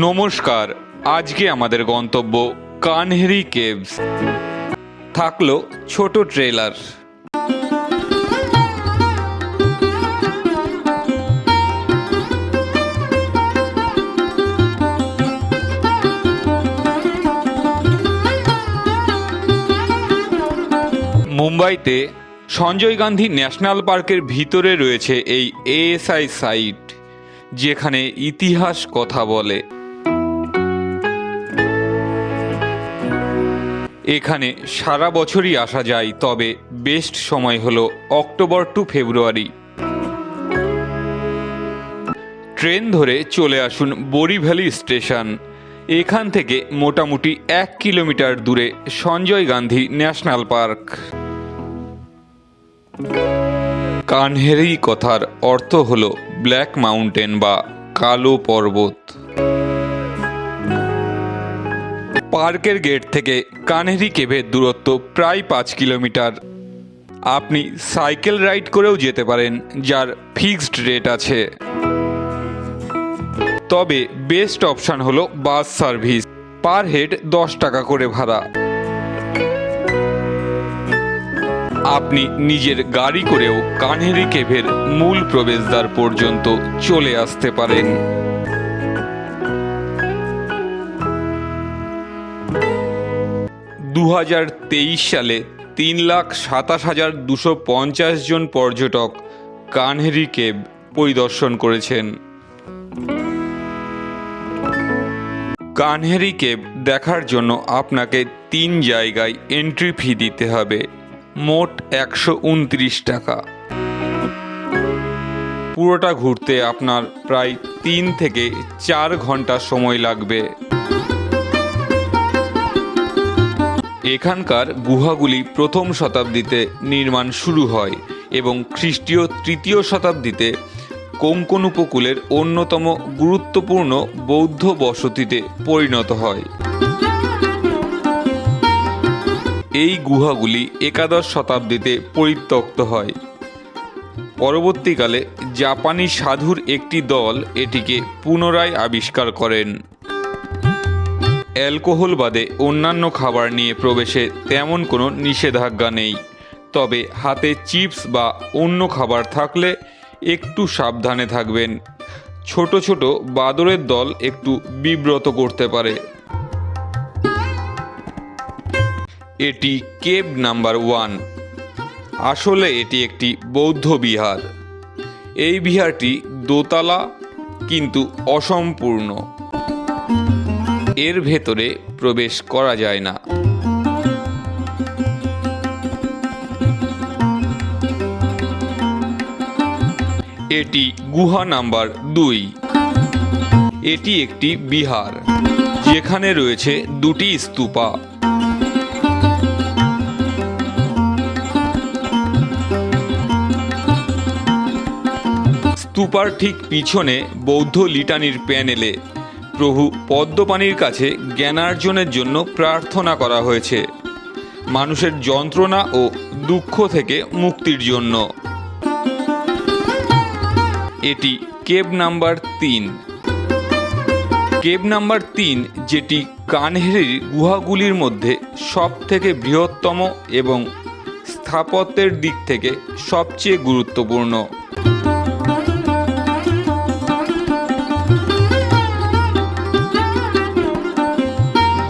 নমস্কার, আজকে আমাদের গন্তব্য কানহেরি কেভস। থাকল ছোট ট্রেলার। মুম্বাইতে সঞ্জয় গান্ধী ন্যাশনাল পার্কের ভিতরে রয়েছে এই এএসআই সাইট, যেখানে ইতিহাস কথা বলে। এখানে সারা বছরই আসা যায়, তবে বেস্ট সময় হলো অক্টোবর টু ফেব্রুয়ারি ট্রেন ধরে চলে আসুন বরিভ্যালি স্টেশন। এখান থেকে মোটামুটি এক কিলোমিটার দূরে সঞ্জয় গান্ধী ন্যাশনাল পার্ক। কানহেরি কথার অর্থ হল ব্ল্যাক মাউন্টেন বা কালো পর্বত। পার্কের গেট থেকে কানহেরি কেভের দূরত্ব প্রায় পাঁচ কিলোমিটার। আপনি সাইকেল রাইড করেও যেতে পারেন, যার ফিক্সড রেট আছে। তবে বেস্ট অপশন হলো বাস সার্ভিস। পার হেড দশ টাকা করে ভাড়া। আপনি নিজের গাড়ি করেও কানহেরি কেভের মূল প্রবেশদ্বার পর্যন্ত চলে আসতে পারেন। দু হাজার তেইশ সালে তিন লাখ সাতাশ হাজার দুশো পঞ্চাশ জন পর্যটক কানহেরি কেব পরিদর্শন করেছেন। কানহেরি কেব দেখার জন্য আপনাকে তিন জায়গায় এন্ট্রি ফি দিতে হবে, মোট একশো উনত্রিশ টাকা। পুরোটা ঘুরতে আপনার প্রায় তিন থেকে চার ঘণ্টা সময় লাগবে। এখানকার গুহাগুলি প্রথম শতাব্দীতে নির্মাণ শুরু হয় এবং খ্রিস্টীয় তৃতীয় শতাব্দীতে কোঙ্কন উপকূলের অন্যতম গুরুত্বপূর্ণ বৌদ্ধ বসতিতে পরিণত হয়। এই গুহাগুলি একাদশ শতাব্দীতে পরিত্যক্ত হয়। পরবর্তীকালে জাপানি সাধুর একটি দল এটিকে পুনরায় আবিষ্কার করেন। অ্যালকোহল বাদে অন্যান্য খাবার নিয়ে প্রবেশে তেমন কোনো নিষেধাজ্ঞা নেই। তবে হাতে চিপস বা অন্য খাবার থাকলে একটু সাবধানে থাকবেন। ছোট ছোট বাদরের দল একটু বিব্রত করতে পারে। এটি কেব নাম্বার ওয়ান। আসলে এটি একটি বৌদ্ধ বিহার। এই বিহারটি দোতলা, কিন্তু অসম্পূর্ণ। এর ভেতরে প্রবেশ করা যায় না। এটি গুহা নাম্বার দুই। এটি একটি বিহার, যেখানে রয়েছে দুটি স্তূপা। স্তূপার ঠিক পিছনে বৌদ্ধ লিটানির প্যানেলে প্রভু পদ্মপাণির কাছে জ্ঞানার্জনের জন্য প্রার্থনা করা হয়েছে। মানুষের যন্ত্রণা ও দুঃখ থেকে মুক্তির জন্য। এটি কেব নাম্বার তিন। কেব নাম্বার তিন, যেটি কানহেরির গুহাগুলির মধ্যে সব থেকে বৃহত্তম এবং স্থাপত্যের দিক থেকে সবচেয়ে গুরুত্বপূর্ণ।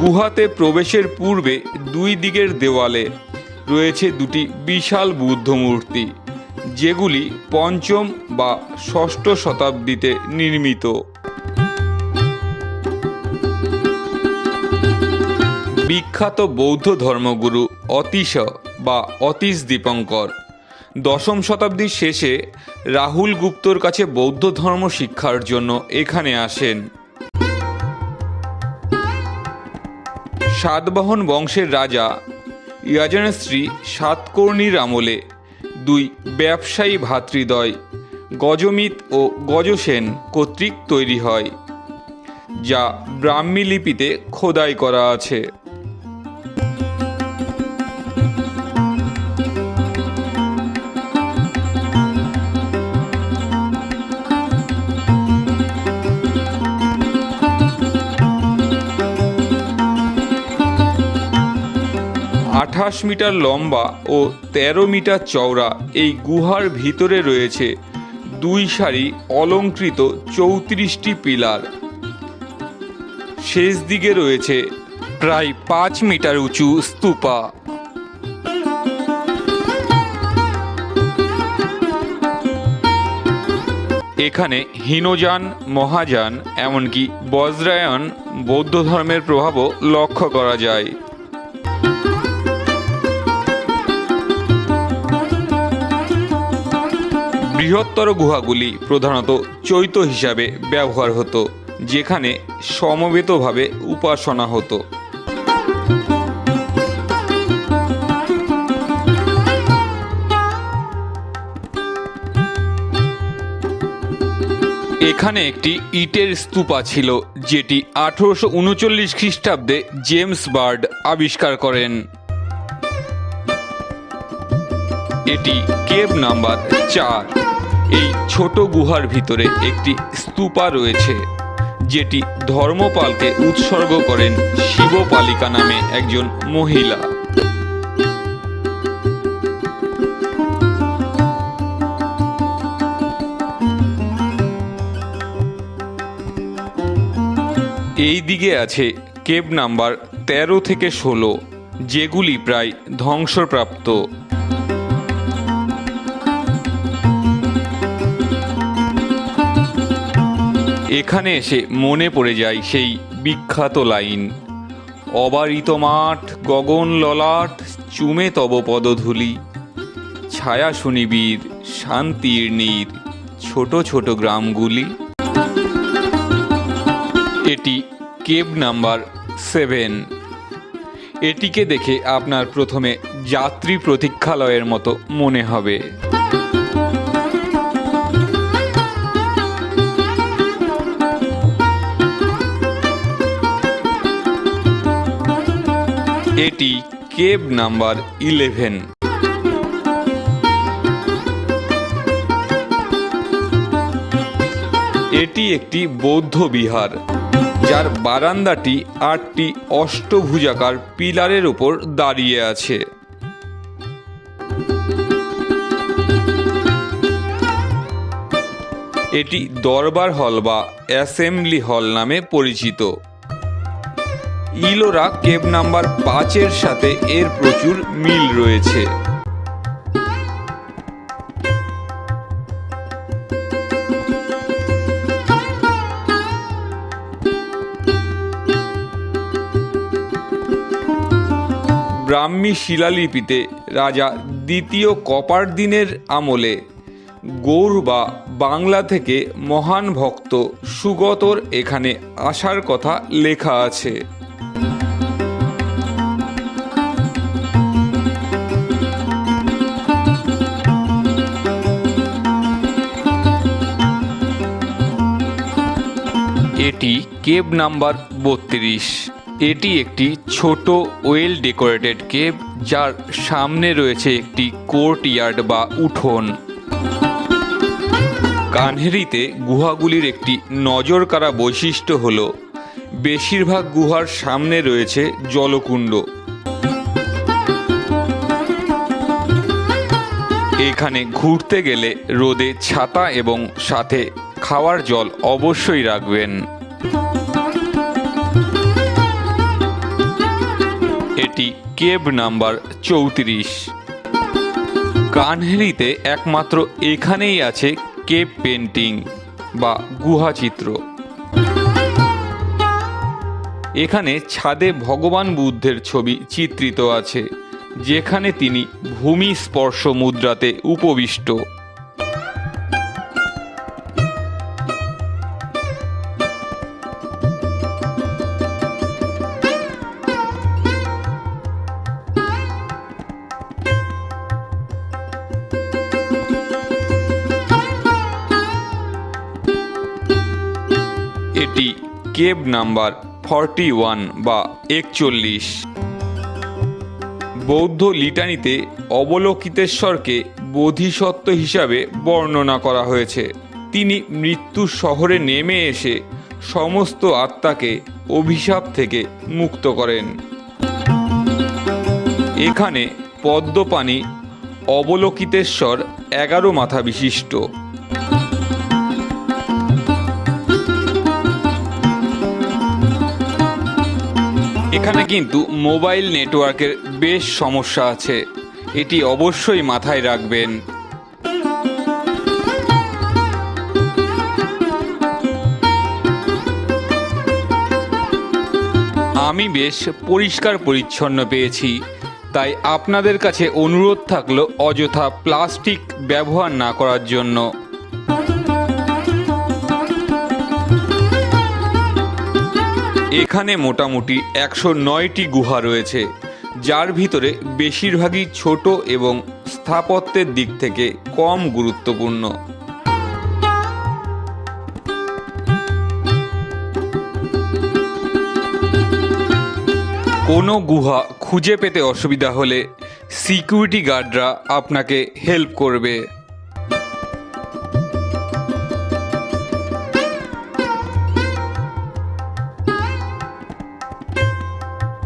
গুহাতে প্রবেশের পূর্বে দুই দিকের দেওয়ালে রয়েছে দুটি বিশাল বুদ্ধ মূর্তি, যেগুলি পঞ্চম বা ষষ্ঠ শতাব্দীতে নির্মিত। বিখ্যাত বৌদ্ধ ধর্মগুরু অতীশ বা অতীশ দীপঙ্কর দশম শতাব্দীর শেষে রাহুল গুপ্তর কাছে বৌদ্ধ ধর্ম শিক্ষার জন্য এখানে আসেন। সাতবাহন বংশের রাজা, ইয়াজনের স্ত্রী সাতকর্ণীর আমলে, দুই ব্যবসায়ী ভাতৃদ্বয়, গজমিত ও গজসেন কর্তৃক তৈরি হয়, যা ব্রাহ্মী লিপিতে খোদাই করা আছে। আঠাশ মিটার লম্বা ও ১৩ মিটার চওড়া এই গুহার ভিতরে রয়েছে দুই সারি অলঙ্কৃত চৌত্রিশটি পিলার। শেষ দিকে রয়েছে প্রায় পাঁচ মিটার উঁচু স্তূপা। এখানে হীনযান, মহাযান, এমনকি বজ্রায়ন বৌদ্ধ ধর্মের প্রভাবও লক্ষ্য করা যায়। বৃহত্তর গুহাগুলি প্রধানত চৈত হিসাবে ব্যবহার হতো, যেখানে সমবেতভাবে উপাসনা হতো। এখানে একটি ইটের স্তূপা ছিল, যেটি আঠারোশো উনচল্লিশ খ্রিস্টাব্দে জেমস বার্ড আবিষ্কার করেন। এটি কেব নাম্বার চার। এই ছোট গুহার ভিতরে একটি স্তূপা রয়েছে, যেটি ধর্মপালকে উৎসর্গ করেন শিবপালিকা নামে একজন মহিলা। এই দিকে আছে কেব নাম্বার তেরো থেকে ষোলো, যেগুলি প্রায় ধ্বংসপ্রাপ্ত। এখানে এসে মনে পড়ে যায় সেই বিখ্যাত লাইন, অবারিত মাঠ, গগন ললাট, চুমে তব পদধূলি। ছায়া শুনিবীর শান্তির নীর, ছোট ছোট গ্রামগুলি। এটি কেব নাম্বার সেভেন। এটিকে দেখে আপনার প্রথমে যাত্রী প্রতীক্ষালয়ের মতো মনে হবে। এটি কেব নাম্বার ইলেভেন এটি একটি বৌদ্ধ বিহার, যার বারান্দাটি আটটি অষ্টভুজাকার পিলারের উপর দাঁড়িয়ে আছে। এটি দরবার হল বা অ্যাসেম্বলি হল নামে পরিচিত। ইলোরা কেব নাম্বার পাঁচের সাথে এর প্রচুর মিল রয়েছে। ব্রাহ্মী শিলালিপিতে রাজা দ্বিতীয় কপার দিনের আমলে গৌর বা বাংলা থেকে মহান ভক্ত সুগতর এখানে আসার কথা লেখা আছে। এটি কেব নাম্বার বত্রিশ। এটি একটি ছোট ওয়েল ডেকোরেটেড কেব যার সামনে রয়েছে একটি কোর্ট ইয়ার্ড বা উঠোন। কানহেরিতে গুহাগুলির একটি নজরকাড়া বৈশিষ্ট্য হল, বেশিরভাগ গুহার সামনে রয়েছে জলকুণ্ড। এখানে ঘুরতে গেলে রোদে ছাতা এবং সাথে খাওয়ার জল অবশ্যই রাখবেন। এটি কেব নাম্বার চৌত্রিশ। কানহেরিতে একমাত্র এখানেই আছে কেব পেন্টিং বা গুহাচিত্র এখানে ছাদে ভগবান বুদ্ধের ছবি চিত্রিত আছে, যেখানে তিনি ভূমি স্পর্শ মুদ্রাতে উপবিষ্ট। কেব নাম্বার ফর্টি ওয়ান বা একচল্লিশ। বৌদ্ধ লিটানিতে অবলোকিতেশ্বরকে বোধিসত্ত্ব হিসাবে বর্ণনা করা হয়েছে। তিনি মৃত্যুর শহরে নেমে এসে সমস্ত আত্মাকে অভিশাপ থেকে মুক্ত করেন। এখানে পদ্মপাণি, অবলোকিতেশ্বর এগারো মাথা বিশিষ্ট। এখানে কিন্তু মোবাইল নেটওয়ার্কের বেশ সমস্যা আছে। এটি অবশ্যই মাথায় রাখবেন। আমি বেশ পরিষ্কার পরিচ্ছন্ন পেয়েছি। তাই আপনাদের কাছে অনুরোধ থাকল অযথা প্লাস্টিক ব্যবহার না করার জন্য। এখানে মোটামুটি একশো নয়টি গুহা রয়েছে, যার ভিতরে বেশিরভাগই ছোট এবং স্থাপত্যের দিক থেকে কম গুরুত্বপূর্ণ। কোনো গুহা খুঁজে পেতে অসুবিধা হলে সিকিউরিটি গার্ডরা আপনাকে হেল্প করবে।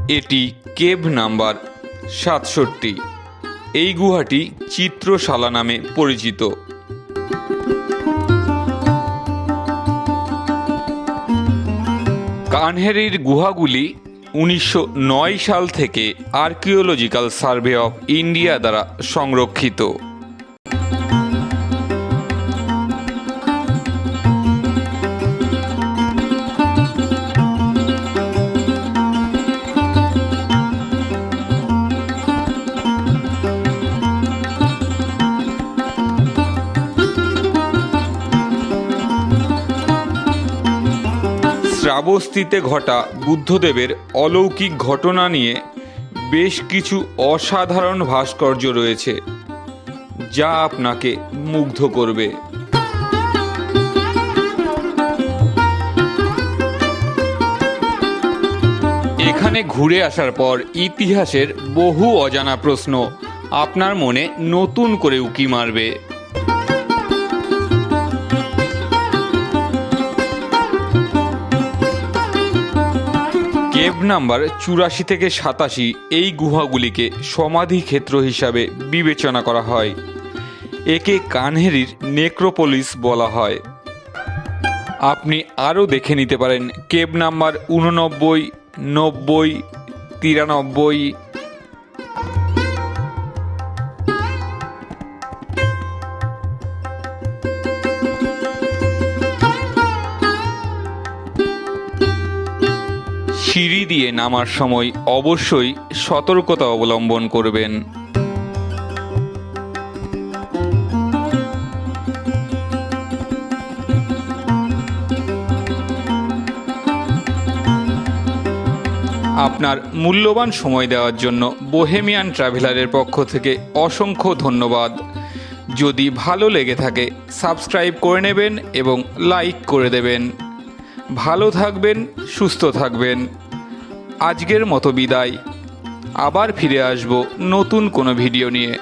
এটি কেভ নাম্বার সাতষট্টি। এই গুহাটি চিত্রশালা নামে পরিচিত। কানহেরির গুহাগুলি উনিশশো নয় সাল থেকে আর্কিওলজিক্যাল সার্ভে অফ ইন্ডিয়া দ্বারা সংরক্ষিত। শ্রাবস্তিতে ঘটা বুদ্ধদেবের অলৌকিক ঘটনা নিয়ে বেশ কিছু অসাধারণ ভাস্কর্য রয়েছে, যা আপনাকে মুগ্ধ করবে। এখানে ঘুরে আসার পর ইতিহাসের বহু অজানা প্রশ্ন আপনার মনে নতুন করে উকি মারবে। নাম্বার চুরাশি থেকে সাতাশি এই গুহাগুলিকে সমাধি ক্ষেত্র হিসাবে বিবেচনা করা হয়। একে কানহেরির নেক্রোপলিস বলা হয়। আপনি আরও দেখে নিতে পারেন কেব নাম্বার উননব্বই নব্বই, তিরানব্বই সিঁড়ি দিয়ে নামার সময় অবশ্যই সতর্কতা অবলম্বন করবেন। আপনার মূল্যবান সময় দেওয়ার জন্য বোহেমিয়ান ট্রাভেলারের পক্ষ থেকে অসংখ্য ধন্যবাদ। যদি ভালো লেগে থাকে, সাবস্ক্রাইব করে নেবেন এবং লাইক করে দেবেন। ভালো থাকবেন, সুস্থ থাকবেন। আজকের মতো বিদায়। আবার ফিরে আসব নতুন কোনো ভিডিও নিয়ে।